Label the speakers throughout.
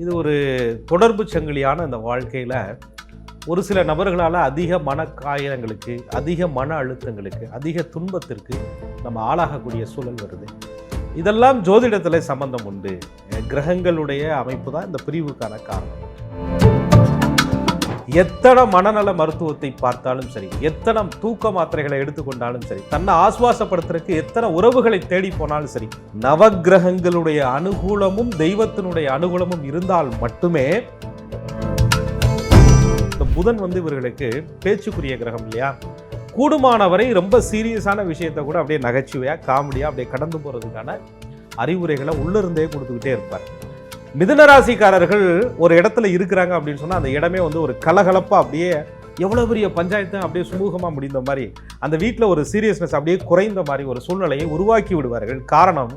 Speaker 1: இது ஒரு தொடர்பு சங்கிலியான இந்த வாழ்க்கையில் ஒரு சில நபர்களால் அதிக மனக்காயங்களுக்கு அதிக மன அழுத்தங்களுக்கு அதிக துன்பத்திற்கு நம்ம ஆளாகக்கூடிய சூழல் வருது. இதெல்லாம் ஜோதிடத்தில் சம்பந்தம் உண்டு. கிரகங்களுடைய அமைப்பு தான் இந்த பிரிவுக்கான காரணம். எத்தனை மனநல மருத்துவத்தை பார்த்தாலும் சரி எத்தனை தூக்க மாத்திரைகளை எடுத்துக்கொண்டாலும் சரி தன்னை ஆஸ்வாசப்படுத்துறதுக்கு எத்தனை உறவுகளை தேடி போனாலும் சரி நவக்கிரகங்களுடைய அனுகூலமும் தெய்வத்தினுடைய அனுகூலமும் இருந்தால் மட்டுமே இந்த புதன் வந்து இவர்களுக்கு பேச்சுக்குரிய கிரகம் இல்லையா? கூடுமானவரை ரொம்ப சீரியஸான விஷயத்தை கூட அப்படியே நகைச்சுவையாக காமெடியாக அப்படியே கடந்து போகிறதுக்கான அறிவுரைகளை உள்ளிருந்தே கொடுத்துக்கிட்டே இருப்பார். மிதுன ராசிக்காரர்கள் ஒரு இடத்துல இருக்கிறாங்க அப்படின்னு சொன்னால் அந்த இடமே வந்து ஒரு கலகலப்பாக அப்படியே எவ்வளோ பெரிய பஞ்சாயத்து அப்படியே சுமூகமாக முடிந்த மாதிரி அந்த வீட்டில் ஒரு சீரியஸ்னஸ் அப்படியே குறைந்த மாதிரி ஒரு சூழ்நிலையை உருவாக்கி விடுவார்கள். காரணம்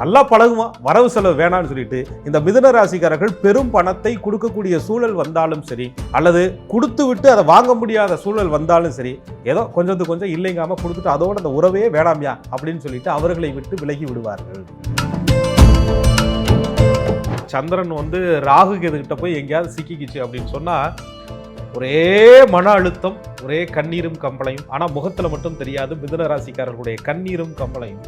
Speaker 1: நல்லா பழகுவான் வரவு செலவு வேணாம்னு சொல்லிட்டு இந்த மிதுன ராசிக்காரர்கள் பெரும் பணத்தை கொடுக்கக்கூடிய சூழல் வந்தாலும் சரி அல்லது கொடுத்து விட்டு அதை வாங்க முடியாத சூழல் வந்தாலும் சரி ஏதோ கொஞ்சத்து கொஞ்சம் இல்லைங்காமல் கொடுத்துட்டு அதோட அந்த உறவே வேணாமியா அப்படின்னு சொல்லிட்டு அவர்களை விட்டு விலகி விடுவார்கள். சந்திரன் வந்து ராகு கேதுகிட்ட போய் எங்கேயாவது சிக்கிக்கிச்சு அப்படின்னு சொன்னால் ஒரே மன அழுத்தம் ஒரே கண்ணீரும் கம்பளையும். ஆனால் முகத்தில் மட்டும் தெரியாது மிதுன ராசிக்காரர்களுடைய கண்ணீரும் கம்பளையும்.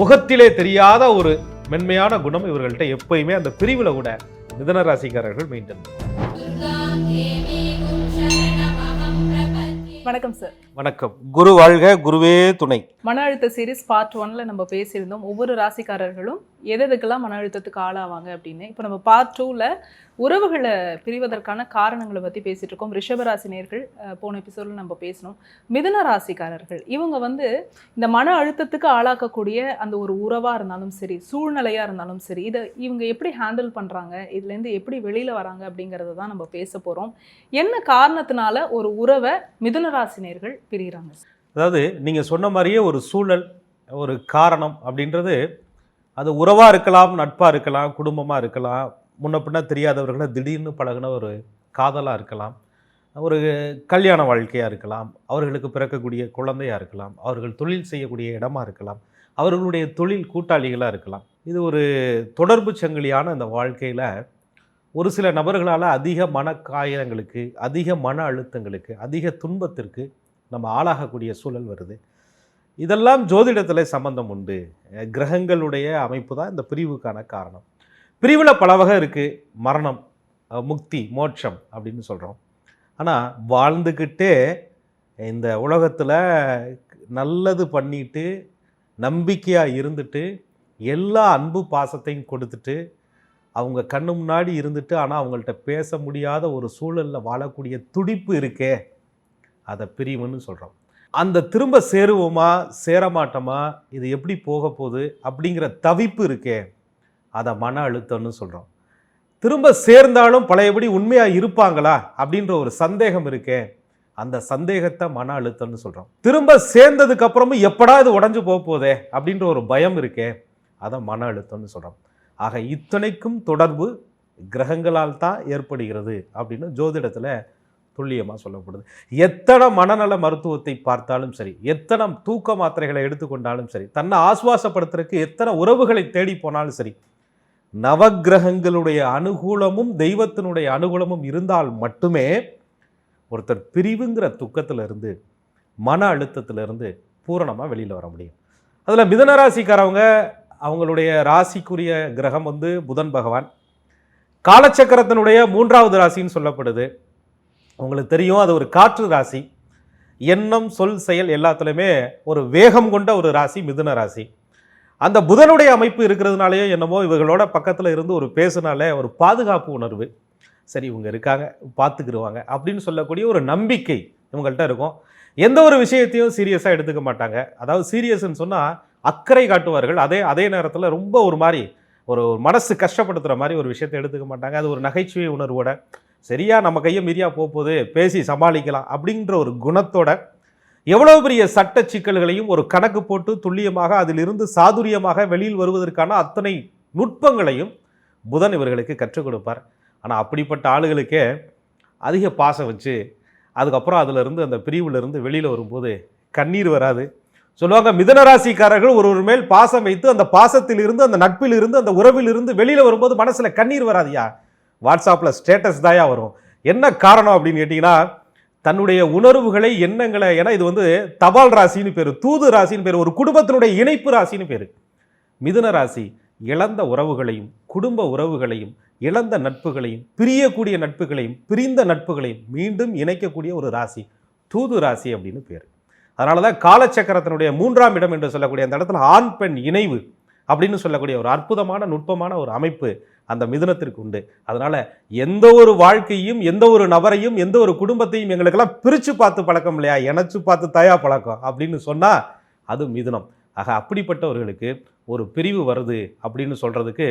Speaker 1: முகத்திலே தெரியாத ஒரு மென்மையான குணம் இவர்கள்ட்ட எப்பயுமே அந்த பிரிவில் கூட மிதன ராசிக்காரர்கள் மெயின்டைன்
Speaker 2: வணக்கம் சார்
Speaker 1: வணக்கம். குரு வாழ்க குருவே துணை.
Speaker 2: மன அழுத்த சீரிஸ் பார்ட் ஒன்ல நம்ம பேசியிருந்தோம். ஒவ்வொரு ராசிக்காரர்களும் எதுக்கெல்லாம் மன அழுத்தத்துக்கு ஆளாவாங்க அப்படின்னு. இப்போ நம்ம பார்ட் டூவில் உறவுகளை பிரிவதற்கான காரணங்களை பற்றி பேசிட்டு இருக்கோம். ரிஷப ராசி நேர்கள் போன எபிசோடில் நம்ம பேசணும் மிதுன ராசிக்காரர்கள் இவங்க வந்து இந்த மன அழுத்தத்துக்கு ஆளாக்கக்கூடிய அந்த ஒரு உறவாக இருந்தாலும் சரி சூழ்நிலையாக இருந்தாலும் சரி இதை இவங்க எப்படி ஹேண்டில் பண்ணுறாங்க இதுலேருந்து எப்படி வெளியில் வராங்க அப்படிங்கிறத தான் நம்ம பேச போகிறோம் என்ன காரணத்தினால ஒரு உறவை மிதுன ராசி நேர்கள் பிரிகிறாங்க.
Speaker 1: அதாவது நீங்கள் சொன்ன மாதிரியே ஒரு சூழல் ஒரு காரணம் அப்படின்றது அது உறவாக இருக்கலாம் நட்பாக இருக்கலாம் குடும்பமாக இருக்கலாம் முன்ன பின்ன தெரியாதவர்களை திடீர்னு பழகுன ஒரு காதலாக இருக்கலாம் ஒரு கல்யாண வாழ்க்கையாக இருக்கலாம் அவர்களுக்கு பிறக்கக்கூடிய குழந்தையாக இருக்கலாம் அவர்கள் தொழில் செய்யக்கூடிய இடமா இருக்கலாம் அவர்களுடைய தொழில் கூட்டாளிகளாக இருக்கலாம். இது ஒரு தொடர்பு சங்கிலியான இந்த வாழ்க்கையில் ஒரு சில நபர்களால் அதிக மன காயங்களுக்கு அதிக மன அழுத்தங்களுக்கு அதிக துன்பத்திற்கு நம்ம ஆளாகக்கூடிய சூழல் வருது. இதெல்லாம் ஜோதிடத்தில் சம்பந்தம் உண்டு. கிரகங்களுடைய அமைப்பு தான் இந்த பிரிவுக்கான காரணம். பிரிவில் பல வகை இருக்குது மரணம் முக்தி மோட்சம் அப்படின்னு சொல்கிறோம் ஆனால் வாழ்ந்துக்கிட்டே இந்த உலகத்தில் நல்லது பண்ணிட்டு நம்பிக்கையாக இருந்துட்டு எல்லா அன்பு பாசத்தையும் கொடுத்துட்டு அவங்க கண்ணு முன்னாடி இருந்துட்டு ஆனால் அவங்கள்ட்ட பேச முடியாத ஒரு சூழலில் வாழக்கூடிய துடிப்பு இருக்கே அதை பிரிவுன்னு சொல்கிறோம் அந்த திரும்ப சேருவோமா? சேரமாட்டோமா? இது எப்படி போக போகுது? அப்படிங்கிற தவிப்பு இருக்கே. அதை மன அழுத்தம்னு சொல்கிறோம் திரும்ப சேர்ந்தாலும் பழையபடி உண்மையாக இருப்பாங்களா? அப்படின்ற ஒரு சந்தேகம் இருக்கே. அந்த சந்தேகத்தை மன அழுத்தம்னு சொல்கிறோம் திரும்ப சேர்ந்ததுக்கு அப்புறமும் எப்படா இது உடஞ்சு போக போதே? அப்படின்ற ஒரு பயம் இருக்கே. அதை மன அழுத்தம்னு சொல்கிறோம் ஆக இத்தனைக்கும் தொடர்பு கிரகங்களால் தான் ஏற்படுகிறது அப்படின்னு ஜோதிடத்தில் துல்லியமாக சொல்லப்படுது. எத்தனை மனநல மருத்துவத்தை பார்த்தாலும் சரி எத்தனை தூக்க மாத்திரைகளை எடுத்துக்கொண்டாலும் சரி தன்னை ஆஸ்வாசப்படுத்துறதுக்கு எத்தனை உறவுகளை தேடி போனாலும் சரி நவக்கிரகங்களுடைய அனுகூலமும் தெய்வத்தினுடைய அனுகூலமும் இருந்தால் மட்டுமே ஒருத்தர் பிரிவுங்கிற துக்கத்திலிருந்து மன அழுத்தத்திலிருந்து பூரணமாக வெளியில் வர முடியும். அதில் மிதனராசிக்காரவங்க அவங்களுடைய ராசிக்குரிய கிரகம் வந்து புதன் பகவான். காலச்சக்கரத்தினுடைய மூன்றாவது ராசின்னு சொல்லப்படுது. உங்களுக்கு தெரியும் அது ஒரு காற்று ராசி. எண்ணம் சொல் செயல் எல்லாத்துலேயுமே ஒரு வேகம் கொண்ட ஒரு ராசி மிதுன ராசி. அந்த புதனுடைய அமைப்பு இருக்கிறதுனாலேயோ என்னமோ இவர்களோட பக்கத்தில் இருந்து ஒரு பேசுனாலே ஒரு பாதுகாப்பு உணர்வு. சரி இவங்க இருக்காங்க பார்த்துக்கிருவாங்க அப்படின்னு சொல்லக்கூடிய ஒரு நம்பிக்கை இவங்கள்ட்ட இருக்கும். எந்த ஒரு விஷயத்தையும் சீரியஸாக எடுத்துக்க மாட்டாங்க. அதாவது சீரியஸ்ன்னு சொன்னால் அக்கறை காட்டுவார்கள். அதே அதே நேரத்தில் ரொம்ப ஒரு மாதிரி ஒரு ஒரு மனசு கஷ்டப்படுத்துகிற மாதிரி ஒரு விஷயத்தை எடுத்துக்க மாட்டாங்க. அது ஒரு நகைச்சுவை உணர்வோட சரியா நம்ம கையை மீறியா போக போகுது பேசி சமாளிக்கலாம் அப்படின்ற ஒரு குணத்தோட எவ்வளோ பெரிய சட்ட சிக்கல்களையும் ஒரு கணக்கு போட்டு துல்லியமாக அதிலிருந்து சாதுரியமாக வெளியில் வருவதற்கான அத்தனை நுட்பங்களையும் புதன் இவர்களுக்கு கற்றுக் கொடுப்பார். ஆனால் அப்படிப்பட்ட ஆளுகளுக்கே அதிக பாசம் வச்சு அதுக்கப்புறம் அதிலிருந்து அந்த பிரிவுலேருந்து வெளியில் வரும்போது கண்ணீர் வராது. சொல்லுவாங்க மிதனராசிக்காரர்கள் ஒருவர் மேல் பாசம் வைத்து அந்த பாசத்தில் இருந்து அந்த நட்பில் இருந்து அந்த உறவிலிருந்து வெளியில் வரும்போது மனசில் கண்ணீர் வராதியா வாட்ஸ்அப்பில் ஸ்டேட்டஸ் தாயா வரும். என்ன காரணம் அப்படின்னு கேட்டிங்கன்னா தன்னுடைய உணர்வுகளை எண்ணங்களை ஏன்னா இது வந்து தபால் ராசின்னு பேர் தூது ராசின்னு பேர் ஒரு குடும்பத்தினுடைய இணைப்பு ராசின்னு பேர். மிதுன ராசி இழந்த உறவுகளையும் குடும்ப உறவுகளையும் இழந்த நட்புகளையும் பிரியக்கூடிய நட்புகளையும் பிரிந்த நட்புகளையும் மீண்டும் இணைக்கக்கூடிய ஒரு ராசி தூது ராசி அப்படின்னு பேர். அதனால தான் காலச்சக்கரத்தினுடைய மூன்றாம் இடம் என்று சொல்லக்கூடிய அந்த இடத்துல ஆண் பெண் இணைவு அப்படின்னு சொல்லக்கூடிய ஒரு அற்புதமான நுட்பமான ஒரு அமைப்பு அந்த மிதுனத்திற்கு உண்டு. அதனால் எந்த ஒரு வாழ்க்கையும் எந்த ஒரு நபரையும் எந்த ஒரு குடும்பத்தையும் எங்களுக்கெல்லாம் பிரித்து பார்த்து பழக்கம் இல்லையா? இணைச்சு பார்த்து தயா பழக்கம் அப்படின்னு சொன்னால் அது மிதுனம். ஆக அப்படிப்பட்டவர்களுக்கு ஒரு பிரிவு வருது அப்படின்னு சொல்கிறதுக்கு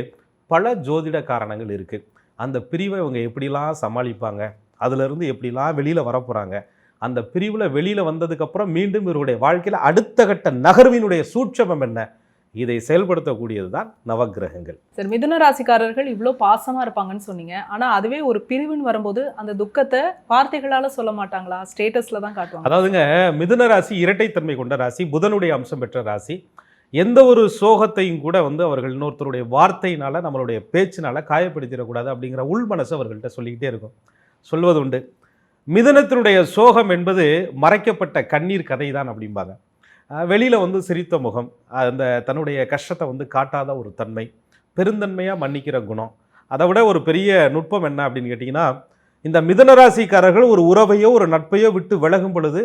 Speaker 1: பல ஜோதிட காரணங்கள் இருக்குது அந்த பிரிவை இவங்க எப்படிலாம் சமாளிப்பாங்க? அதிலிருந்து எப்படிலாம் வெளியில் வரப்போகிறாங்க அந்த பிரிவில் வெளியில் வந்ததுக்கப்புறம் மீண்டும் இவருடைய வாழ்க்கையில் அடுத்த கட்ட நகர்வினுடைய சூட்சமம் என்ன? இதை செயல்படுத்தக்கூடியது தான் நவக்கிரகங்கள்.
Speaker 2: சரி மிதுன ராசிக்காரர்கள் இவ்வளோ பாசமா இருப்பாங்கன்னு சொன்னீங்க. ஆனா அதுவே ஒரு பிரிவுன்னு வரும்போது அந்த துக்கத்தை வார்த்தைகளால சொல்ல மாட்டாங்களா? ஸ்டேட்டஸ்ல தான் காட்டுவாங்க.
Speaker 1: அதாவதுங்க மிதுன ராசி இரட்டைத்தன்மை கொண்ட ராசி புதனுடைய அம்சம் பெற்ற ராசி. எந்த ஒரு சோகத்தையும் கூட வந்து அவர்கள் இன்னொருத்தருடைய வார்த்தையினால நம்மளுடைய பேச்சினால காயப்படுத்திடக்கூடாது அப்படிங்கிற உள் மனசு அவர்கள்ட்ட சொல்லிக்கிட்டே இருக்கும். சொல்வது உண்டு மிதனத்தினுடைய சோகம் என்பது மறைக்கப்பட்ட கண்ணீர் கதை தான் அப்படிம்பாங்க. வெளியில் வந்து சிரித்த முகம் அந்த தன்னுடைய கஷ்டத்தை வந்து காட்டாத ஒரு தன்மை பெருந்தன்மையாக மன்னிக்கிற குணம். அதை விட ஒரு பெரிய நுட்பம் என்ன அப்படின்னு கேட்டிங்கன்னா இந்த மிதனராசிக்காரர்கள் ஒரு உறவையோ ஒரு நட்பையோ விட்டு விலகும் பொழுது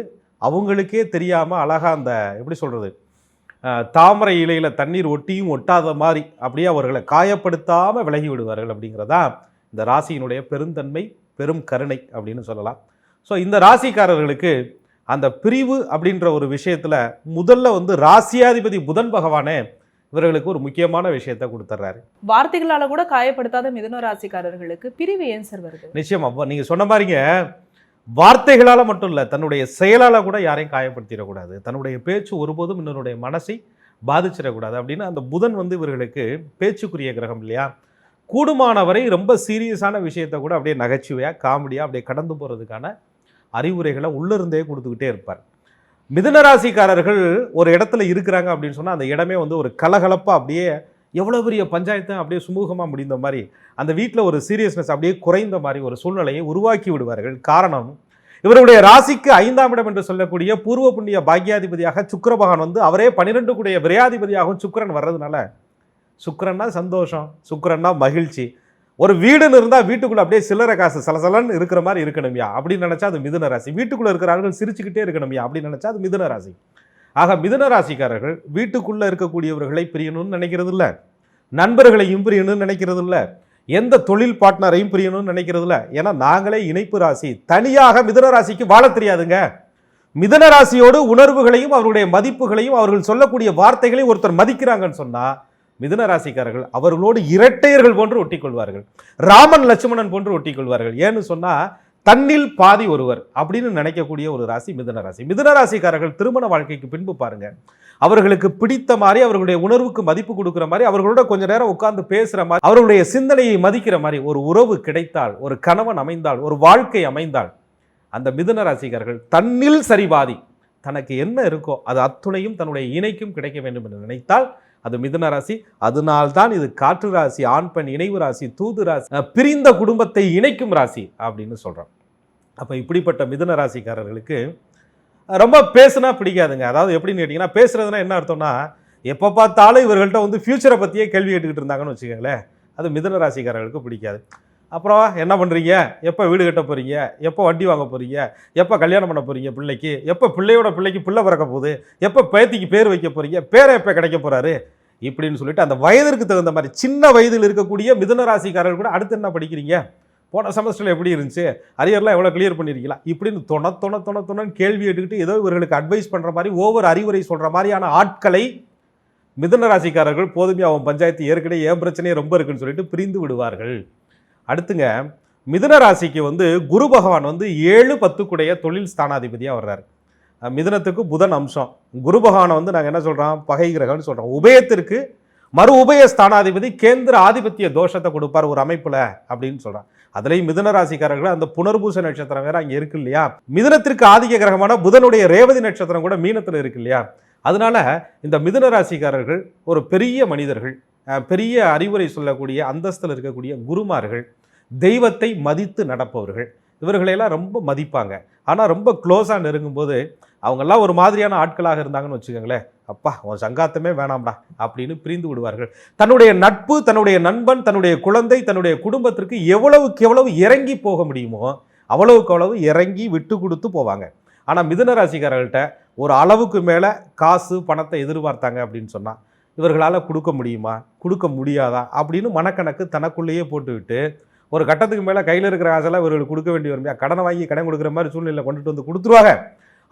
Speaker 1: அவங்களுக்கே தெரியாமல் அழகாக அந்த எப்படி சொல்கிறது தாமரை இலையில் தண்ணீர் ஒட்டியும் ஒட்டாத மாதிரி அப்படியே அவர்களை காயப்படுத்தாமல் விலகி விடுவார்கள் அப்படிங்கிறதா இந்த ராசியினுடைய பெருந்தன்மை பெரும் கருணை அப்படின்னு சொல்லலாம். ஸோ இந்த ராசிக்காரர்களுக்கு அந்த பிரிவு அப்படின்ற ஒரு விஷயத்துல முதல்ல வந்து ராசியாதிபதி புதன் பகவானே இவர்களுக்கு ஒரு முக்கியமான விஷயத்தை கொடுத்துட்றாரு
Speaker 2: வார்த்தைகளால கூட காயப்படுத்தாத மிதுன ராசிக்காரர்களுக்கு பிரிவு ஏன் சார் வருது?
Speaker 1: நிச்சயம். அப்போ நீங்க சொன்ன மாதிரிங்க வார்த்தைகளால மட்டும் இல்ல தன்னுடைய செயலால கூட யாரையும் காயப்படுத்திடக்கூடாது. தன்னுடைய பேச்சு ஒருபோதும் இன்னொருடைய மனசை பாதிச்சிடக்கூடாது அப்படின்னு அந்த புதன் வந்து இவர்களுக்கு பேச்சுக்குரிய கிரகம் இல்லையா? கூடுமானவரை ரொம்ப சீரியஸான விஷயத்தை கூட அப்படியே நகைச்சுவையாக காமெடியாக அப்படியே கடந்து போகிறதுக்கான அறிவுரைகளை உள்ளிருந்தே கொடுத்துக்கிட்டே இருப்பார். மிதனராசிக்காரர்கள் ஒரு இடத்துல இருக்கிறாங்க அப்படின்னு சொன்னால் அந்த இடமே வந்து ஒரு கலகலப்பாக அப்படியே எவ்வளோ பெரிய பஞ்சாயத்தை அப்படியே சுமூகமாக முடிந்த மாதிரி அந்த வீட்டில் ஒரு சீரியஸ்னஸ் அப்படியே குறைந்த மாதிரி ஒரு சூழ்நிலையை உருவாக்கி விடுவார்கள். காரணம் இவருடைய ராசிக்கு ஐந்தாம் இடம் என்று சொல்லக்கூடிய பூர்வ புண்ணிய பாக்யாதிபதியாக சுக்கிர பகவான் வந்து அவரே பன்னிரெண்டு கூடிய விரையாதிபதியாகவும் சுக்கரன் வர்றதுனால சுக்கரன்னா சந்தோஷம் சுக்கரன்னா மகிழ்ச்சி ஒரு வீடுன்னு இருந்தால் வீட்டுக்குள்ளே அப்படியே சில்லறை காசு சலசலன்னு இருக்கிற மாதிரி இருக்கணும்யா. அப்படின்னு நினச்சா அது மிதுன ராசி. வீட்டுக்குள்ளே இருக்கிறார்கள் சிரிச்சுக்கிட்டே இருக்கணும்யா அப்படின்னு நினச்சா அது மிதுன ராசி. ஆக மிதுன ராசிக்காரர்கள் வீட்டுக்குள்ளே இருக்கக்கூடியவர்களை பிரியணும்னு நினைக்கிறது இல்லை நண்பர்களையும் பிரியணும்னு நினைக்கிறது இல்லை எந்த தொழில் பார்ட்னரையும் பிரியணும்னு நினைக்கிறது இல்லை ஏன்னா நாங்களே இணைப்பு ராசி. தனியாக மிதுன ராசிக்கு வாழ தெரியாதுங்க. மிதுன ராசியோடு உணர்வுகளையும் அவருடைய மதிப்புகளையும் அவர்கள் சொல்லக்கூடிய வார்த்தைகளையும் ஒருத்தர் மதிக்கிறாங்கன்னு சொன்னால் மிதுன ராசிக்காரர்கள் அவர்களோடு இரட்டையர்கள் போன்று ஒட்டிக்கொள்வார்கள். ராமன் லட்சுமணன் போன்று ஒட்டிக்கொள்வார்கள். ஏன்னு சொன்னா தன்னில் பாதி ஒருவர் அப்படின்னு நினைக்கக்கூடிய ஒரு ராசி மிதுன ராசி. மிதுன ராசிக்காரர்கள் திருமண வாழ்க்கைக்கு பின்பு பாருங்க. அவர்களுக்கு பிடித்த மாதிரி அவர்களுடைய உணர்வுக்கு மதிப்பு கொடுக்கிற மாதிரி அவர்களோட கொஞ்ச நேரம் உட்கார்ந்து பேசுற மாதிரி அவர்களுடைய சிந்தனையை மதிக்கிற மாதிரி ஒரு உறவு கிடைத்தால் ஒரு கணவன் அமைந்தால் ஒரு வாழ்க்கை அமைந்தால் அந்த மிதுன ராசிக்காரர்கள் தன்னில் சரிபாதி தனக்கு என்ன இருக்கோ அது அத்துணையும் தன்னுடைய இணைக்கும் கிடைக்க வேண்டும் என்று நினைத்தால் அது மிதுன ராசி. அதனால்தான் இது காற்று ராசி ஆண் பெண் இணைவு ராசி தூது ராசி பிரிந்த குடும்பத்தை இணைக்கும் ராசி அப்படின்னு சொல்கிறோம் அப்போ இப்படிப்பட்ட மிதுன ராசிக்காரர்களுக்கு ரொம்ப பேசுனா பிடிக்காதுங்க. அதாவது எப்படின்னு கேட்டிங்கன்னா பேசுறதுனா என்ன அர்த்தம்னா எப்போ பார்த்தாலும் இவர்கள்ட்ட வந்து ஃப்யூச்சரை பற்றியே கேள்வி கேட்டுக்கிட்டு இருந்தாங்கன்னு வச்சுக்கோங்களேன். அது மிதுன ராசிக்காரர்களுக்கு பிடிக்காது. அப்புறம் என்ன பண்ணுறீங்க எப்போ வீடு கட்ட போகிறீங்க எப்போ வண்டி வாங்க போகிறீங்க எப்போ கல்யாணம் பண்ண போகிறீங்க பிள்ளைக்கு? எப்போ பிள்ளையோட பிள்ளைக்கு பிள்ளை பிறக்க போகுது? எப்போ பேத்திக்கு பேர் வைக்க போகிறீங்க பேரை எப்போ கிடைக்க போகிறாரு இப்படின்னு சொல்லிட்டு அந்த வயதிற்கு தகுந்த மாதிரி சின்ன வயதில் இருக்கக்கூடிய மிதன ராசிக்காரர்கள் கூட அடுத்து என்ன படிக்கிறீங்க? போன செமஸ்டரில் எப்படி இருந்துச்சு? அரியர்லாம் எவ்வளோ கிளியர் பண்ணியிருக்கீங்களா இப்படின்னு தொண தொண தொண தொணன்னு கேள்வி எடுத்துக்கிட்டு ஏதோ இவர்களுக்கு அட்வைஸ் பண்ணுற மாதிரி ஒவ்வொரு அறிவுரை சொல்கிற மாதிரியான ஆட்களை மிதன ராசிக்காரர்கள் போதுமே அவன் பஞ்சாயத்து ஏற்கனவே ஏன் பிரச்சனையே ரொம்ப இருக்குன்னு சொல்லிட்டு பிரிந்து விடுவார்கள். அடுத்துங்க மிதுன ராசிக்கு வந்து குரு பகவான் வந்து ஏழு பத்துக்குடைய தொழில் ஸ்தானாதிபதியாக வர்றாரு. அஹ் மிதுனத்துக்கு புதன் அம்சம். குரு பகவானை வந்து நாங்கள் என்ன சொல்கிறோம் பகை கிரகம்னு சொல்கிறோம் உபயத்திற்கு மறு உபய ஸ்தானாதிபதி கேந்திர ஆதிபத்திய தோஷத்தை கொடுப்பார் ஒரு அமைப்பில் அப்படின்னு சொல்கிறான் அதுலேயும் மிதுன ராசிக்காரர்கள் அந்த புனர்பூச நட்சத்திரம் வேற அங்கே இருக்கு இல்லையா? மிதுனத்திற்கு ஆதிக்க கிரகமான புதனுடைய ரேவதி நட்சத்திரம் கூட மீனத்தில் இருக்கு இல்லையா? அதனால இந்த மிதுன ராசிக்காரர்கள் ஒரு பெரிய மனிதர்கள் பெரிய அறிவுரை சொல்லக்கூடிய அந்தஸ்தில் இருக்கக்கூடிய குருமார்கள் தெய்வத்தை மதித்து நடப்பவர்கள். இவர்களையெல்லாம் ரொம்ப மதிப்பாங்க. ஆனால் ரொம்ப க்ளோஸாக நெருங்கும்போது அவங்கெல்லாம் ஒரு மாதிரியான ஆட்களாக இருந்தாங்கன்னு வச்சுக்கோங்களேன். அப்பா உன் சங்காத்தமே வேணாம்டா அப்படின்னு பிரிந்து விடுவார்கள். தன்னுடைய நட்பு தன்னுடைய நண்பன் தன்னுடைய குழந்தை தன்னுடைய குடும்பத்திற்கு எவ்வளவுக்கு எவ்வளவு இறங்கி போக முடியுமோ அவ்வளவுக்கு அவ்வளவு இறங்கி விட்டு கொடுத்து போவாங்க. ஆனால் மிதுன ராசிக்காரர்கள்ட்ட ஒரு அளவுக்கு மேலே காசு பணத்தை எதிர்பார்த்தாங்க அப்படின்னு சொன்னால் இவர்களால் கொடுக்க முடியுமா? கொடுக்க முடியாதா? அப்படின்னு மனக்கணக்கு தனக்குள்ளேயே போட்டுவிட்டு ஒரு கட்டத்துக்கு மேலே கையில் இருக்கிற காசெல்லாம் இவர்களுக்கு கொடுக்க வேண்டி வரும். கடனை வாங்கி கடன் கொடுக்குற மாதிரி சூழ்நிலை கொண்டுட்டு வந்து கொடுத்துருவாங்க.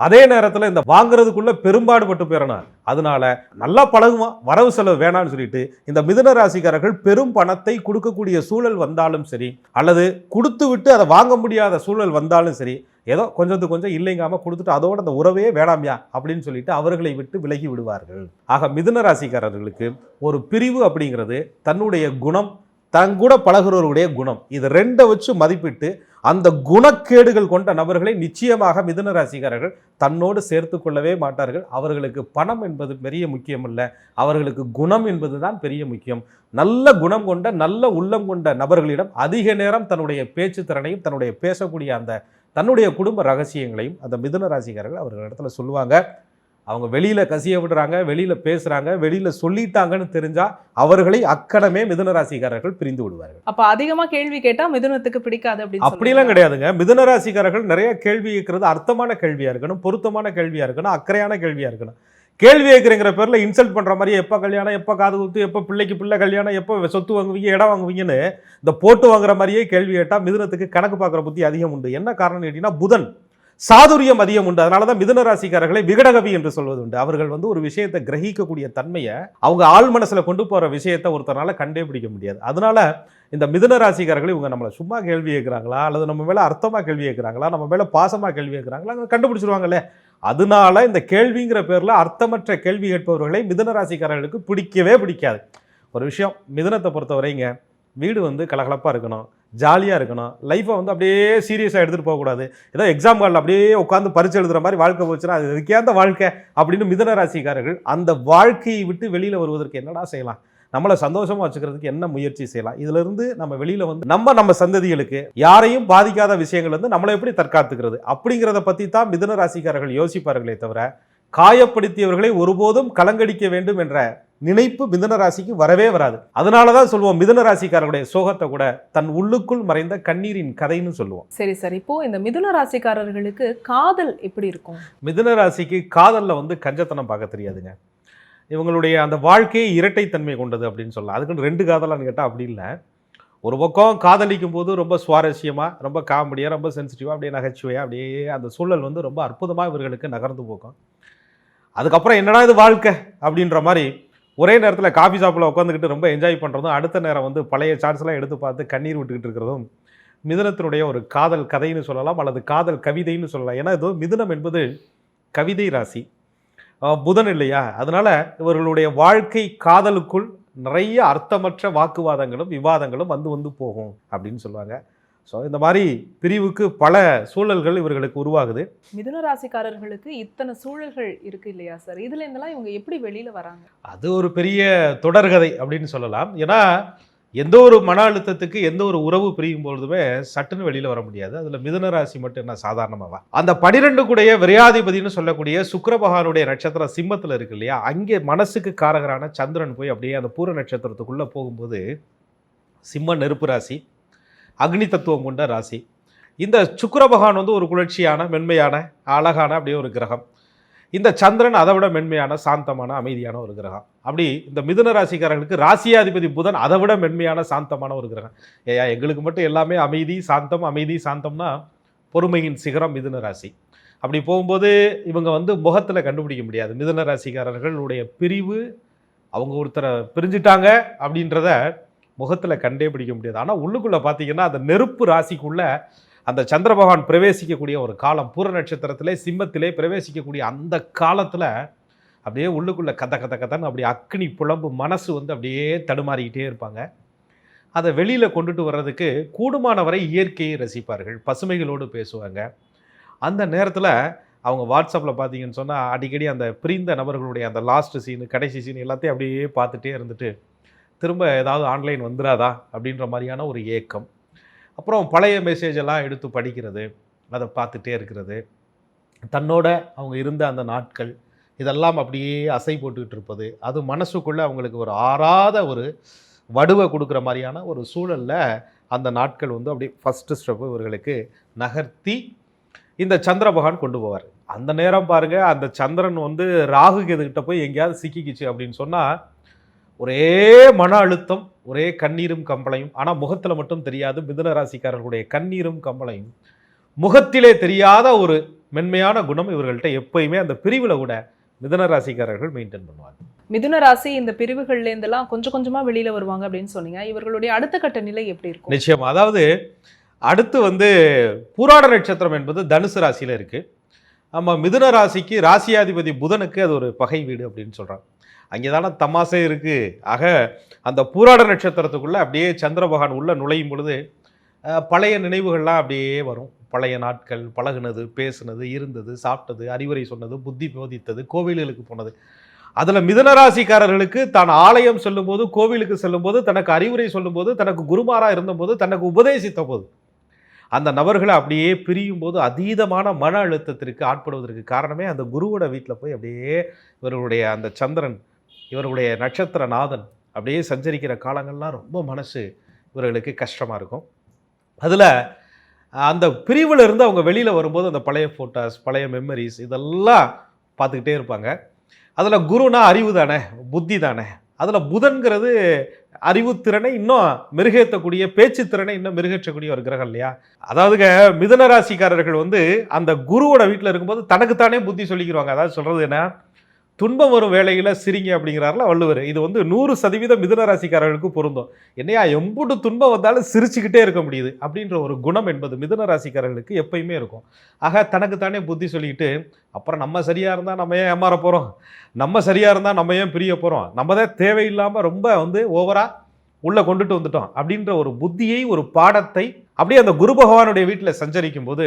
Speaker 1: அதே நேரத்தில் இந்த வாங்குறதுக்குள்ள பெரும்பாடுபட்டு போயிடணும் அதனால நல்லா பழகுமா? வரவு செலவு வேணாம்னு சொல்லிட்டு இந்த மிதுன ராசிக்காரர்கள் பெரும் பணத்தை கொடுக்கக்கூடிய சூழல் வந்தாலும் சரி அல்லது கொடுத்து விட்டு அதை வாங்க முடியாத சூழல் வந்தாலும் சரி ஏதோ கொஞ்சத்துக்கு கொஞ்சம் இல்லைங்காம கொடுத்துட்டு அதோட அந்த உறவே வேணாம்யா? அப்படின்னு சொல்லிட்டு அவர்களை விட்டு விலகி விடுவார்கள். ஆக மிதுன ராசிக்காரர்களுக்கு ஒரு பிரிவு அப்படிங்கிறது தன்னுடைய குணம் தன் கூட பழகுறவருடைய குணம். இது ரெண்டை வச்சு மதிப்பிட்டு அந்த குணக்கேடுகள் கொண்ட நபர்களை நிச்சயமாக மிதுன ராசிக்காரர்கள் தன்னோடு சேர்த்து கொள்ளவே மாட்டார்கள். அவர்களுக்கு பணம் என்பது பெரிய முக்கியம் அல்ல அவர்களுக்கு குணம் என்பதுதான் பெரிய முக்கியம். நல்ல குணம் கொண்ட நல்ல உள்ளம் கொண்ட நபர்களிடம் அதிக நேரம் தன்னுடைய பேச்சு திறனையும் தன்னுடைய பேசக்கூடிய அந்த தன்னுடைய குடும்ப ரகசியங்களையும் அந்த மிதுன ராசிக்காரர்கள் அவர்களிடத்துல சொல்லுவாங்க. அவங்க வெளியில கசிய விடுறாங்க வெளியில பேசுறாங்க வெளியில சொல்லிட்டாங்கன்னு தெரிஞ்சா அவர்களை அக்கணமே மிதுன ராசிக்காரர்கள் பிரிந்து விடுவார்கள்.
Speaker 2: அப்ப அதிகமா கேள்வி கேட்டா மிதுனத்துக்கு பிடிக்காது அப்படின்னு
Speaker 1: அப்படிலாம் கிடையாதுங்க. மிதுன ராசிக்காரர்கள் நிறைய கேள்வி கேட்கறது அர்த்தமான கேள்வியா இருக்கணும் பொருத்தமான கேள்வியா இருக்கணும் அக்கறையான கேள்வியா இருக்கணும். கேள்வி கேட்குறங்கிற பேர்ல இன்சல்ட் பண்ற மாதிரி எப்போ கல்யாணம் எப்போ காது குத்து எப்போ பிள்ளைக்கு பிள்ளை கல்யாணம் எப்போ சொத்து வாங்குவீங்க இடம் வாங்குவீங்கன்னு இந்த போட்டு வாங்குற மாதிரியே கேள்வி கேட்டால் மிதுனத்துக்கு கணக்கு பார்க்குற புத்தி அதிகம் உண்டு. என்ன காரணம் கேட்டீங்கன்னா புதன். சாதுரியம் அதிகம் உண்டு. அதனால தான் மிதுன ராசிக்காரர்களை விகடகவி என்று சொல்வது உண்டு. அவர்கள் வந்து ஒரு விஷயத்தை கிரகிக்கக்கூடிய தன்மையை அவங்க ஆள் மனசில் கொண்டு போகிற விஷயத்தை ஒருத்தரால கண்டே பிடிக்க முடியாது. அதனால இந்த மிதுன ராசிக்காரர்கள் இவங்க நம்மளை சும்மா கேள்வி கேட்குறாங்களா? அல்லது நம்ம மேலே அர்த்தமாக கேள்வி கேட்குறாங்களா? நம்ம மேலே பாசமாக கேள்வி கேட்குறாங்களா? அவங்க கண்டுபிடிச்சிருவாங்கல்ல. அதனால இந்த கேள்விங்கிற பேரில் அர்த்தமற்ற கேள்வி கேட்பவர்களை மிதுன ராசிக்காரர்களுக்கு பிடிக்கவே பிடிக்காது. ஒரு விஷயம் மிதுனத்தை பொறுத்தவரைங்க வீடு வந்து கலகலப்பாக இருக்கணும். ஜாலியாக இருக்கணும். லைஃப்பை வந்து அப்படியே சீரியஸாக எடுத்துகிட்டு போகக்கூடாது. ஏதோ எக்ஸாம் காலில் அப்படியே உட்காந்து பரிச்சு எழுதுகிற மாதிரி வாழ்க்கை போச்சுன்னா அது இதுக்கே அந்த வாழ்க்கை அப்படின்னு மிதுன ராசிக்காரர்கள் அந்த வாழ்க்கையை விட்டு வெளியில் வருவதற்கு என்னடா செய்யலாம்? நம்மளை சந்தோஷமாக வச்சுக்கிறதுக்கு என்ன முயற்சி செய்யலாம்? இதிலிருந்து நம்ம வெளியில் வந்து நம்ம நம்ம சந்ததிகளுக்கு யாரையும் பாதிக்காத விஷயங்கள் வந்து நம்மளை எப்படி தற்காத்துக்கிறது? அப்படிங்கிறத பற்றி தான் மிதன ராசிக்காரர்கள் யோசிப்பார்களே தவிர காயப்படுத்தியவர்களை ஒருபோதும் கலங்கடிக்க வேண்டும் என்ற நினைப்பு மிதுன ராசிக்கு வரவே வராது. அதனால தான் சொல்லுவோம் மிதுன ராசிக்காரர்களுடைய சோகத்தை கூட தன் உள்ளுக்குள் மறைந்த கண்ணீரின் கதைன்னு சொல்லுவோம்.
Speaker 2: சரி சரி. இப்போ இந்த மிதுன ராசிக்காரர்களுக்கு காதல் எப்படி இருக்கும்?
Speaker 1: மிதுன ராசிக்கு காதல்ல வந்து கஞ்சத்தனம் பார்க்க தெரியாதுங்க. இவங்களுடைய அந்த வாழ்க்கையே இரட்டைத்தன்மை கொண்டது அப்படின்னு சொல்லலாம். அதுக்குன்னு ரெண்டு காதலான்னு கேட்டால் அப்படி இல்லை. ஒரு பக்கம் காதலிக்கும் போது ரொம்ப சுவாரஸ்யமாக ரொம்ப காமெடியாக ரொம்ப சென்சிட்டிவாக அப்படியே நகைச்சுவையாக அப்படியே அந்த சூழல் வந்து ரொம்ப அற்புதமாக இவர்களுக்கு நகர்ந்து போகும். அதுக்கப்புறம் என்னடா இது வாழ்க்கை அப்படின்ற மாதிரி ஒரே நேரத்தில் காஃபி ஷாப்பில் உட்காந்துக்கிட்டு ரொம்ப என்ஜாய் பண்ணுறதும் அடுத்த நேரம் வந்து பழைய சார்ட்ஸ்லாம் எடுத்து பார்த்து கண்ணீர் விட்டுக்கிட்டு இருக்கிறதும் மிதனத்தினுடைய ஒரு காதல் கதைன்னு சொல்லலாம் அல்லது காதல் கவிதைன்னு சொல்லலாம். ஏன்னா இது மிதனம் என்பது கவிதை ராசி. புதன் இல்லையா? அதனால இவர்களுடைய வாழ்க்கை காதலுக்குள் நிறைய அர்த்தமற்ற வாக்குவாதங்களும் விவாதங்களும் வந்து வந்து போகும் அப்படின்னு சொல்லுவாங்க. ஸோ இந்த மாதிரி பிரிவுக்கு பல சூழல்கள் இவர்களுக்கு உருவாகுது.
Speaker 2: மிதுன ராசிக்காரர்களுக்கு இத்தனை சூழல்கள் இருக்கு இல்லையா சார் இதுல இருந்தெல்லாம் இவங்க எப்படி வெளியில வராங்க?
Speaker 1: அது ஒரு பெரிய தொடர்கதை அப்படின்னு சொல்லலாம். ஏன்னா எந்த ஒரு மன அழுத்தத்துக்கு எந்த ஒரு உறவு பிரியும் பொழுதுமே சட்டுன்னு வெளியில வர முடியாது. அதுல மிதுன ராசி மட்டும் என்ன சாதாரணமாவா? அந்த பனிரெண்டு கூடைய விரையாதிபதினு சொல்லக்கூடிய சுக்கிர பகவானுடைய நட்சத்திரம் சிம்மத்துல இருக்கு இல்லையா? அங்கே மனசுக்கு காரகரான சந்திரன் போய் அப்படியே அந்த பூர நட்சத்திரத்துக்குள்ள போகும்போது சிம்ம நெருப்பு ராசி அக்னி தத்துவம் கொண்ட ராசி. இந்த சுக்கர பகவான் வந்து ஒரு குளிர்ச்சியான மென்மையான அழகான அப்படியே ஒரு கிரகம். இந்த சந்திரன் அதை விட மென்மையான சாந்தமான அமைதியான ஒரு கிரகம். அப்படி இந்த மிதுன ராசிக்காரர்களுக்கு ராசியாதிபதி புதன் அதை விட மென்மையான சாந்தமான ஒரு கிரகம். ஏயா எங்களுக்கு மட்டும் எல்லாமே அமைதி சாந்தம் அமைதி சாந்தம்னா பொறுமையின் சிகரம் மிதுன ராசி. அப்படி போகும்போது இவங்க வந்து முகத்தில் கண்டுபிடிக்க முடியாது. மிதுன ராசிக்காரர்களுடைய பிரிவு அவங்க ஒருத்தரை பிரிஞ்சிட்டாங்க அப்படின்றத முகத்தில் கண்டே பிடிக்க முடியாது. ஆனால் உள்ளுக்குள்ளே பார்த்தீங்கன்னா அந்த நெருப்பு ராசிக்குள்ளே அந்த சந்திர பகவான் பிரவேசிக்கக்கூடிய ஒரு காலம் பூர நட்சத்திரத்திலே சிம்மத்திலே பிரவேசிக்கக்கூடிய அந்த காலத்தில் அப்படியே உள்ளுக்குள்ளே கத்த கத்த கதன்னு அப்படியே அக்னி புலம்பு மனசு வந்து அப்படியே தடுமாறிக்கிட்டே இருப்பாங்க. அதை வெளியில் கொண்டுட்டு வர்றதுக்கு கூடுமான வரை இயற்கையை ரசிப்பார்கள். பசுமைகளோடு பேசுவாங்க. அந்த நேரத்தில் அவங்க வாட்ஸ்அப்பில் பார்த்தீங்கன்னு சொன்னால் அடிக்கடி அந்த பிரிந்த நபர்களுடைய அந்த லாஸ்ட் சீனு கடைசி சீன் எல்லாத்தையும் அப்படியே பார்த்துட்டே இருந்துட்டு திரும்ப ஏதாவது ஆன்லைன் வந்துடாதா அப்படின்ற மாதிரியான ஒரு ஏக்கம். அப்புறம் பழைய மெசேஜ் எல்லாம் எடுத்து படிக்கிறது அதை பார்த்துட்டே இருக்கிறது. தன்னோட அவங்க இருந்த அந்த நாட்கள் இதெல்லாம் அப்படியே அசை போட்டுக்கிட்டு இருப்பது. அது மனசுக்குள்ளே அவங்களுக்கு ஒரு ஆறாத ஒரு வடுவை கொடுக்குற மாதிரியான ஒரு சூழலில் அந்த நாட்கள் வந்து அப்படியே ஃபஸ்ட்டு ஸ்டெப்பு இவர்களுக்கு நகர்த்தி இந்த சந்திர பகவான் கொண்டு போவார். அந்த நேரம் பாருங்கள் அந்த சந்திரன் வந்து ராகு கேதுகிட்ட போய் எங்கேயாவது சிக்கிக்கிச்சு அப்படின்னு சொன்னால் ஒரே மன அழுத்தம் ஒரே கண்ணீரும் கம்பளையும். ஆனால் முகத்தில் மட்டும் தெரியாது மிதுன ராசிக்காரர்களுடைய கண்ணீரும் கம்பளையும். முகத்திலே தெரியாத ஒரு மென்மையான குணம் இவர்கள்ட்ட எப்பயுமே அந்த பிரிவில் கூட மிதுன ராசிக்காரர்கள் மெயின்டைன் பண்ணுவாங்க.
Speaker 2: மிதுன ராசி இந்த பிரிவுகள்ல இருந்தெல்லாம் கொஞ்சம் கொஞ்சமா வெளியில வருவாங்க அப்படின்னு சொன்னீங்க. இவர்களுடைய அடுத்த கட்ட நிலை எப்படி இருக்கும்?
Speaker 1: நிச்சயம். அதாவது அடுத்து வந்து பூராட நட்சத்திரம் என்பது தனுசு ராசியில் இருக்கு. நம்ம மிதுன ராசிக்கு ராசியாதிபதி புதனுக்கு அது ஒரு பகை வீடு அப்படின்னு சொல்றாங்க. அங்கே தானே தமாசே இருக்குது ஆக அந்த பூராட நட்சத்திரத்துக்குள்ளே அப்படியே சந்திரபகான் உள்ளே நுழையும் பொழுது பழைய நினைவுகள்லாம் அப்படியே வரும். பழைய நாட்கள் பழகுனது பேசுனது இருந்தது சாப்பிட்டது அறிவுரை சொன்னது புத்தி போதித்தது கோவில்களுக்கு போனது. அதில் மிதனராசிக்காரர்களுக்கு தான் ஆலயம் செல்லும்போது கோவிலுக்கு செல்லும்போது தனக்கு அறிவுரை சொல்லும்போது தனக்கு குருமாராக இருந்தபோது தனக்கு உபதேசித்த போது அந்த நபர்களை அப்படியே பிரியும் போது அதீதமான மன அழுத்தத்திற்கு ஆட்படுவதற்கு காரணமே அந்த குருவோட வீட்டில் போய் அப்படியே இவர்களுடைய அந்த சந்திரன் இவருடைய நட்சத்திர நாதன் அப்படியே சஞ்சரிக்கிற காலங்கள்லாம் ரொம்ப மனசு இவர்களுக்கு கஷ்டமாக இருக்கும். அதில் அந்த பிரிவில் இருந்து அவங்க வெளியில் வரும்போது அந்த பழைய ஃபோட்டோஸ் பழைய மெமரிஸ் இதெல்லாம் பார்த்துக்கிட்டே இருப்பாங்க. அதில் குருனா அறிவு தானே புத்தி தானே. அதில் புதன்கிறது அறிவுத்திறனை இன்னும் மெருகேற்றக்கூடிய பேச்சு திறனை இன்னும் மிருகேற்றக்கூடிய ஒரு கிரகம் இல்லையா? அதாவதுங்க மிதனராசிக்காரர்கள் வந்து அந்த குருவோட வீட்டில் இருக்கும்போது தனக்குத்தானே புத்தி சொல்லிக்கிறாங்க அதாவது சொல்கிறது என்ன? துன்பம் வரும் வேலையில் சிரிங்க அப்படிங்கிறாருல வள்ளுவர். இது வந்து நூறு சதவீதம் மிதுன ராசிக்காரர்களுக்கு பொருந்தும். என்னையா எம்புட்டு துன்பம் வந்தாலும் சிரிச்சுக்கிட்டே இருக்க முடியுது அப்படின்ற ஒரு குணம் என்பது மிதுன ராசிக்காரர்களுக்கு எப்பயுமே இருக்கும். ஆக தனக்குத்தானே புத்தி சொல்லிக்கிட்டு அப்புறம் நம்ம சரியாக இருந்தால் நம்ம ஏன் ஏமாற போகிறோம் நம்ம சரியாக இருந்தால் நம்ம ஏன் பிரிய போகிறோம் நம்ம தான் தேவையில்லாமல் ரொம்ப வந்து ஓவராக உள்ளே கொண்டுட்டு வந்துட்டோம் அப்படின்ற ஒரு புத்தியை ஒரு பாடத்தை அப்படியே அந்த குரு பகவானுடைய வீட்டில் சஞ்சரிக்கும் போது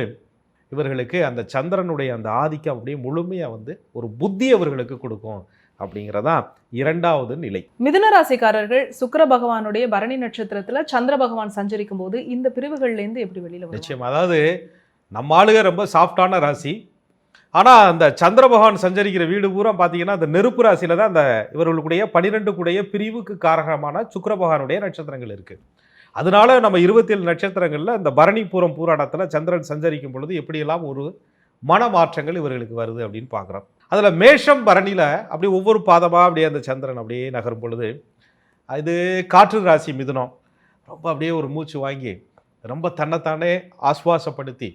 Speaker 1: இவர்களுக்கு அந்த சந்திரனுடைய அந்த ஆதிக்கம் அப்படியே முழுமையாக வந்து ஒரு புத்தி அவர்களுக்கு கொடுக்கும் அப்படிங்கிறதான் இரண்டாவது நிலை.
Speaker 2: மிதுன ராசிக்காரர்கள் சுக்கிர பகவானுடைய பரணி நட்சத்திரத்துல சந்திர பகவான் சஞ்சரிக்கும் போது இந்த பிரிவுகள்ல இருந்து எப்படி வெளியில
Speaker 1: நிச்சயம். அதாவது நம்ம ஆளுக ரொம்ப சாஃப்டான ராசி. ஆனால் அந்த சந்திர பகவான் சஞ்சரிக்கிற வீடு பூரா பார்த்தீங்கன்னா அந்த நெருப்பு ராசியில் தான் அந்த இவர்களுடைய பனிரெண்டு கூடைய பிரிவுக்கு காரகமான சுக்கிர பகவானுடைய நட்சத்திரங்கள் இருக்குது அதனால நம்ம இருபத்தேழு நட்சத்திரங்களில் இந்த பரணிபுரம் பூராடத்தில் சந்திரன் சஞ்சரிக்கும் பொழுது எப்படியெல்லாம் ஒரு மன மாற்றங்கள் இவர்களுக்கு வருது அப்படின்னு பார்க்குறோம். அதில் மேஷம் பரணியில் அப்படியே ஒவ்வொரு பாதமாக அப்படியே அந்த சந்திரன் அப்படியே நகரும் பொழுது இது காற்று ராசி மிதுனம். ரொம்ப அப்படியே ஒரு மூச்சு வாங்கி ரொம்ப தன்னைத்தானே ஆஸ்வாசப்படுத்தி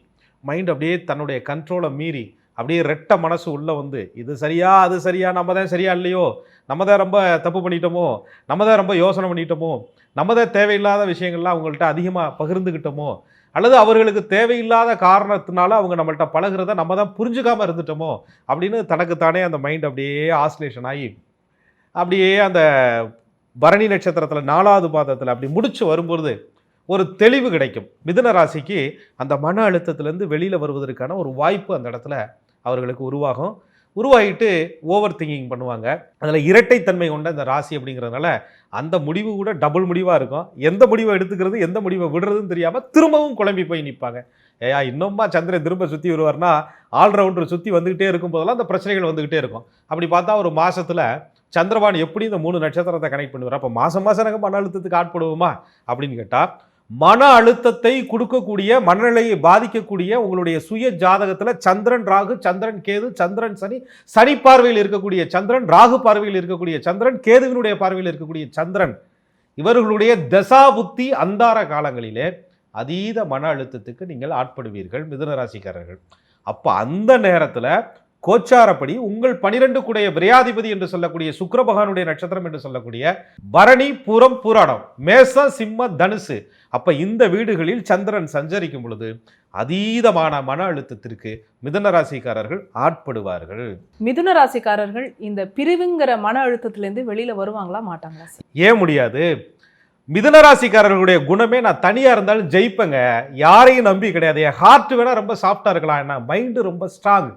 Speaker 1: மைண்ட் அப்படியே தன்னுடைய கண்ட்ரோலை மீறி அப்படியே ரெட்ட மனசு உள்ளே வந்து இது சரியா அது சரியா நம்ம தான் சரியா இல்லையோ நம்ம தான் ரொம்ப தப்பு பண்ணிட்டோமோ நம்ம தான் ரொம்ப யோசனை பண்ணிட்டோமோ நம்ம தான் தேவையில்லாத விஷயங்கள்லாம் அவங்கள்ட்ட அதிகமாக பகிர்ந்துக்கிட்டோமோ அல்லது அவர்களுக்கு தேவையில்லாத காரணத்தினால அவங்க நம்மள்ட்ட பழகுறத நம்ம தான் புரிஞ்சுக்காமல் இருந்துட்டோமோ அப்படின்னு தனக்குத்தானே அந்த மைண்ட் அப்படியே ஆஸ்லேஷன் ஆகி அப்படியே அந்த பரணி நட்சத்திரத்தில் நாலாவது பாதத்தில் அப்படி முடிச்சு வரும்பொழுது ஒரு தெளிவு கிடைக்கும். மிதுன ராசிக்கு அந்த மன அழுத்தத்திலேருந்து வெளியில் வருவதற்கான ஒரு வாய்ப்பு அந்த இடத்துல அவர்களுக்கு உருவாகும். உருவாகிட்டு ஓவர் திங்கிங் பண்ணுவாங்க. அதில் இரட்டைத்தன்மை கொண்ட இந்த ராசி அப்படிங்கிறதுனால அந்த முடிவு கூட டபுள் முடிவாக இருக்கும். எந்த முடிவை எடுத்துக்கிறது எந்த முடிவை விடுறதுன்னு தெரியாமல் திரும்பவும் குழம்பி போய் நிற்பாங்க ஏயா இன்னும்மா சந்திரன் திரும்ப சுற்றி வருவார்னா ஆல்ரவுண்டர் சுற்றி வந்துக்கிட்டே இருக்கும் போதெல்லாம் அந்த பிரச்சனைகள் வந்துக்கிட்டே இருக்கும். அப்படி பார்த்தா ஒரு மாதத்தில் சந்திரபான் எப்படி இந்த மூணு நட்சத்திரத்தை கனெக்ட் பண்ணுவார். அப்போ மாதம் மாதம் நாங்கள் மன அழுத்தத்துக்கு ஆட்படுவோமா? அப்படின்னு கேட்டால் மன அழுத்தத்தை கொடுக்கக்கூடிய மனநிலையை பாதிக்கக்கூடிய உங்களுடைய சுய ஜாதகத்தில் சந்திரன் ராகு சந்திரன் கேது சந்திரன் சனி சனி பார்வையில் இருக்கக்கூடிய சந்திரன் ராகு பார்வையில் இருக்கக்கூடிய சந்திரன் கேதுவினுடைய பார்வையில் இருக்கக்கூடிய சந்திரன் இவர்களுடைய தசா புத்தி அந்தார காலங்களிலே அதீத மன அழுத்தத்துக்கு நீங்கள் ஆட்படுவீர்கள் மிதுன ராசிக்காரர்கள். அப்போ அந்த நேரத்தில் கோச்சாரப்படி உங்கள் பனிரெண்டு கூடைய விரையாதிபதி என்று சொல்லக்கூடிய சுக்கிர பகவானுடைய நட்சத்திரம் என்று சொல்லக்கூடிய பரணி பூரம் பூராடம் மேச சிம்ம தனுசு. அப்ப இந்த வீடுகளில் சந்திரன் சஞ்சரிக்கும் பொழுது அதீதமான மன அழுத்தத்திற்கு மிதுன ராசிக்காரர்கள் ஆட்படுவார்கள்.
Speaker 2: மிதுன ராசிக்காரர்கள் இந்த பிரிவுங்கிற மன அழுத்தத்துல இருந்து வெளியில வருவாங்களா மாட்டாங்களா?
Speaker 1: ஏன் முடியாது? மிதுன ராசிக்காரர்களுடைய குணமே நான் தனியா இருந்தாலும் ஜெயிப்பேங்க. யாரையும் நம்பி கிடையாது. என் ஹார்ட் வேணா ரொம்ப சாஃப்டா இருக்கலாம். என்ன மைண்டு ரொம்ப ஸ்ட்ராங்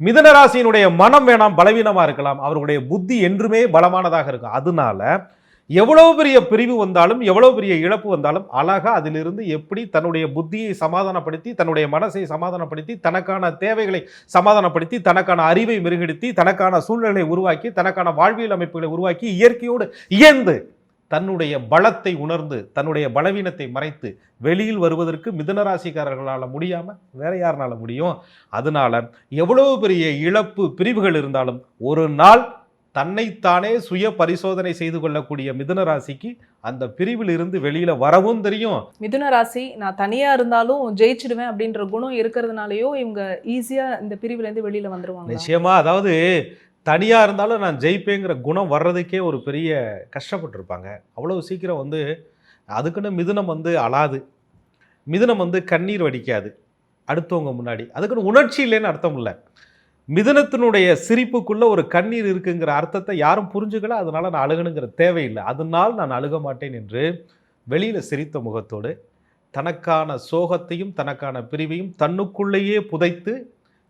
Speaker 1: மிதனராசியினுடைய மனம் வேணாம் பலவீனமாக இருக்கலாம். அவர்களுடைய புத்தி என்றுமே பலமானதாக இருக்கும். அதனால எவ்வளவு பெரிய பிரிவு வந்தாலும் எவ்வளவு பெரிய இழப்பு வந்தாலும் அழகா அதிலிருந்து எப்படி தன்னுடைய புத்தியை சமாதானப்படுத்தி தன்னுடைய மனசை சமாதானப்படுத்தி தனக்கான தேவைகளை சமாதானப்படுத்தி தனக்கான அறிவை மெருகெடுத்தி தனக்கான சூழ்நிலையை உருவாக்கி தனக்கான வாழ்வியல் அமைப்புகளை உருவாக்கி இயற்கையோடு இயந்து தன்னுடைய பலத்தை உணர்ந்து தன்னுடைய பலவீனத்தை மறைத்து வெளியில் வருவதற்கு மிதுன ராசிக்காரர்களால முடியாம வேற யாருனால முடியும்? அதனால எவ்வளவு பெரிய இழப்பு பிரிவுகள் இருந்தாலும் ஒரு நாள் தன்னைத்தானே சுய பரிசோதனை செய்து கொள்ளக்கூடிய மிதுன ராசிக்கு அந்த பிரிவில் இருந்து வெளியில வரவும் தெரியும்.
Speaker 2: மிதுன ராசி நான் தனியா இருந்தாலும் ஜெயிச்சிடுவேன் அப்படின்ற குணம் இருக்கிறதுனாலயோ இவங்க ஈஸியா இந்த பிரிவுல இருந்து வெளியில வந்துருவாங்க
Speaker 1: நிச்சயமா. அதாவது தனியாக இருந்தாலும் நான் ஜெயிப்பேங்கிற குணம் வர்றதுக்கே ஒரு பெரிய கஷ்டப்பட்டிருப்பாங்க. அவ்வளோ சீக்கிரம் வந்து அதுக்குன்னு மிதுனம் வந்து அழாது மிதுனம் வந்து கண்ணீர் வடிக்காது அடுத்தவங்க முன்னாடி. அதுக்குன்னு உணர்ச்சி இல்லைன்னு அர்த்தம் இல்லை. மிதுனத்தினுடைய சிரிப்புக்குள்ளே ஒரு கண்ணீர் இருக்குங்கிற அர்த்தத்தை யாரும் புரிஞ்சுக்கல. அதனால் நான் அழுகணுங்கிற தேவையில்லை அதனால் நான் அழுக மாட்டேன் என்று வெளியில் சிரித்த முகத்தோடு தனக்கான சோகத்தையும் தனக்கான பிரிவையும் தன்னுக்குள்ளேயே புதைத்து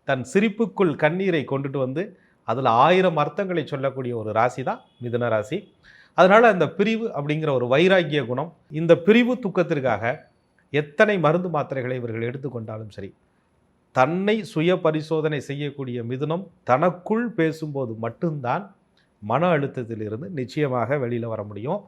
Speaker 1: தன் சிரிப்புக்குள் கண்ணீரை கொண்டுட்டு வந்து அதில் ஆயிரம் அர்த்தங்களை சொல்லக்கூடிய ஒரு ராசி தான் மிதுன ராசி. அதனால் அந்த பிரிவு அப்படிங்கிற ஒரு வைராக்கிய குணம் இந்த பிரிவு துக்கத்திற்காக எத்தனை மருந்து மாத்திரைகளை இவர்கள் எடுத்துக்கொண்டாலும் சரி தன்னை சுய பரிசோதனை செய்யக்கூடிய மிதுனம் தனக்குள் பேசும்போது மட்டும்தான் மன அழுத்தத்திலிருந்து நிச்சயமாக வெளியில் வர முடியும்.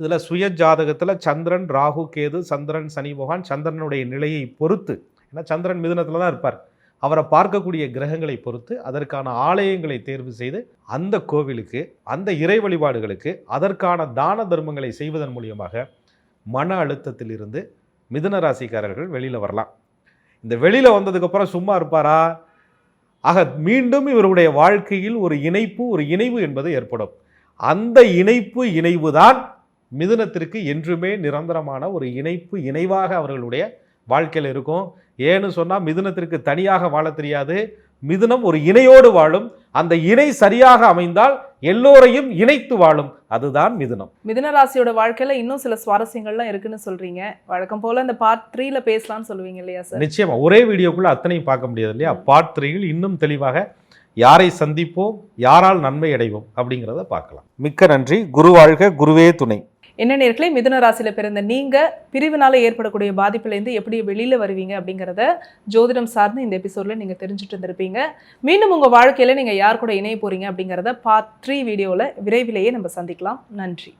Speaker 1: இதில் சுய ஜாதகத்தில் சந்திரன் ராகு கேது சந்திரன் சனி பகவான் சந்திரனுடைய நிலையை பொறுத்து ஏன்னா சந்திரன் மிதுனத்தில் தான் இருப்பார். அவரை பார்க்கக்கூடிய கிரகங்களை பொறுத்து அதற்கான ஆலயங்களை தேர்வு செய்து அந்த கோவிலுக்கு அந்த இறை வழிபாடுகளுக்கு அதற்கான தான தர்மங்களை செய்வதன் மூலியமாக மன அழுத்தத்திலிருந்து மிதுன ராசிக்காரர்கள் வெளியில் வரலாம். இந்த வெளியில் வந்ததுக்கப்புறம் சும்மா இருப்பாரா? ஆக மீண்டும் இவருடைய வாழ்க்கையில் ஒரு இணைப்பு ஒரு இணைவு என்பது ஏற்படும். அந்த இணைப்பு இணைவு தான் மிதுனத்திற்கு என்றுமே நிரந்தரமான ஒரு இணைப்பு இணைவாக அவர்களுடைய வாழ்க்கையில் இருக்கும். ஏன்னு சொன்னால் மிதுனத்திற்கு தனியாக வாழ தெரியாது. மிதுனம் ஒரு இணையோடு வாழும். அந்த இணை சரியாக அமைந்தால் எல்லோரையும் இணைத்து வாழும். அதுதான் மிதுனம்.
Speaker 2: மிதுன ராசியோட வாழ்க்கையில இன்னும் சில சுவாரஸ்யங்கள்லாம் இருக்குன்னு சொல்றீங்க. வழக்கம் போல இந்த பார்ட் த்ரீல பேசலாம்னு சொல்லுவீங்க இல்லையா சார்
Speaker 1: நிச்சயமா. ஒரே வீடியோக்குள்ள அத்தனையும் பார்க்க முடியாது இல்லையா? பார்ட் த்ரீயில் இன்னும் தெளிவாக யாரை சந்திப்போம் யாரால் நன்மை அடைவோம் அப்படிங்கிறத பார்க்கலாம். மிக்க நன்றி. குரு வாழ்க குருவே துணை.
Speaker 2: என்ன நேர்களை மிதுன ராசியில் பிறந்த நீங்கள் பிரிவினால் ஏற்படக்கூடிய பாதிப்புலேருந்து எப்படி வெளியில் வருவீங்க அப்படிங்கிறத ஜோதிடம் சார்ந்து இந்த எபிசோட்ல நீங்கள் தெரிஞ்சுட்டு இருந்திருப்பீங்க. மீண்டும் உங்கள் வாழ்க்கையில் நீங்கள் யார் கூட இணைய போகிறீங்க அப்படிங்கிறத பார்ட் த்ரீ வீடியோவில் விரைவிலேயே நம்ம சந்திக்கலாம். நன்றி.